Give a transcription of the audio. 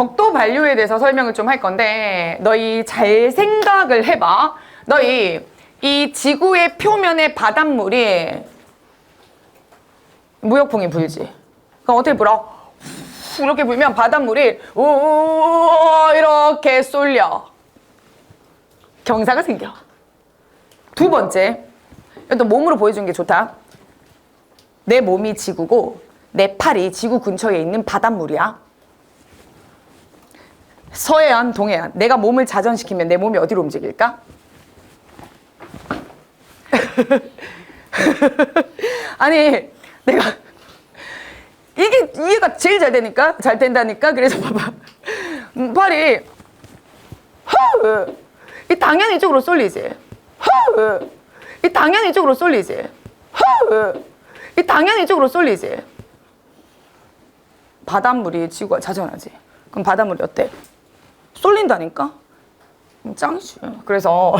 적도 반류에 대해서 설명을 좀 할 건데 너희 잘 생각을 해봐. 너희 이 지구의 표면의 바닷물이 무역풍이 불지. 그럼 어떻게 불어? 후, 이렇게 불면 바닷물이 우 이렇게 쏠려. 경사가 생겨. 두 번째, 또 몸으로 보여주는 게 좋다. 내 몸이 지구고 내 팔이 지구 근처에 있는 바닷물이야. 서해안, 동해안. 내가 몸을 자전시키면 내 몸이 어디로 움직일까? 아니, 내가 이게 이해가 제일 잘 되니까 잘 된다니까. 그래서 봐봐. 음, 팔이 허! 이 당연히 이쪽으로 쏠리지. 허! 이 당연히 이쪽으로 쏠리지. 허! 이 당연히 이쪽으로 쏠리지. 바닷물이 지구가 자전하지. 그럼 바닷물이 어때? 쏠린다니까? 음, 짱이지. 그래서